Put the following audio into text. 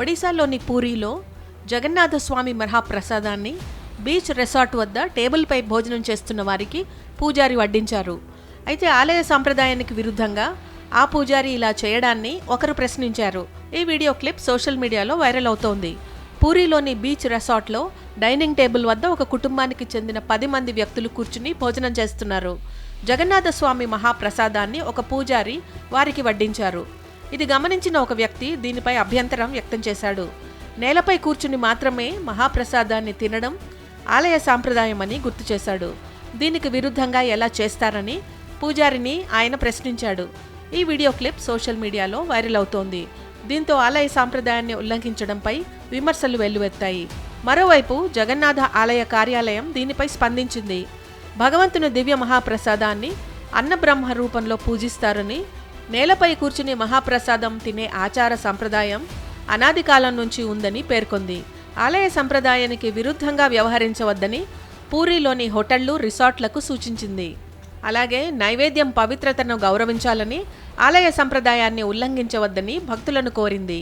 ఒడిశాలోని పూరిలో జగన్నాథ స్వామి మహాప్రసాదాన్ని బీచ్ రెసార్ట్ వద్ద టేబుల్పై భోజనం చేస్తున్న వారికి పూజారి వడ్డించారు. అయితే ఆలయ సాంప్రదాయానికి విరుద్ధంగా ఆ పూజారి ఇలా చేయడాన్ని ఒకరు ప్రశ్నించారు. ఈ వీడియో క్లిప్ సోషల్ మీడియాలో వైరల్ అవుతోంది. పూరిలోని బీచ్ రెసార్ట్లో డైనింగ్ టేబుల్ వద్ద ఒక కుటుంబానికి చెందిన పది మంది వ్యక్తులు కూర్చుని భోజనం చేస్తున్నారు. జగన్నాథ స్వామి మహాప్రసాదాన్ని ఒక పూజారి వారికి వడ్డించారు. ఇది గమనించిన ఒక వ్యక్తి దీనిపై అభ్యంతరం వ్యక్తం చేశాడు. నేలపై కూర్చుని మాత్రమే మహాప్రసాదాన్ని తినడం ఆలయ సాంప్రదాయమని గుర్తు చేశాడు. దీనికి విరుద్ధంగా ఎలా చేస్తారని పూజారిని ఆయన ప్రశ్నించాడు. ఈ వీడియో క్లిప్ సోషల్ మీడియాలో వైరల్ అవుతోంది. దీంతో ఆలయ సాంప్రదాయాన్ని ఉల్లంఘించడంపై విమర్శలు వెల్లువెత్తాయి. మరోవైపు జగన్నాథ ఆలయ కార్యాలయం దీనిపై స్పందించింది. భగవంతుని దివ్య మహాప్రసాదాన్ని అన్నబ్రహ్మ రూపంలో పూజిస్తారని నేలపై కూర్చుని మహాప్రసాదం తినే ఆచార సంప్రదాయం అనాది కాలం నుంచి ఉందని పేర్కొంది. ఆలయ సంప్రదాయానికి విరుద్ధంగా వ్యవహరించవద్దని పూరిలోని హోటళ్ళు రిసార్ట్లకు సూచించింది. అలాగే నైవేద్యం పవిత్రతను గౌరవించాలని ఆలయ సంప్రదాయాన్ని ఉల్లంఘించవద్దని భక్తులను కోరింది.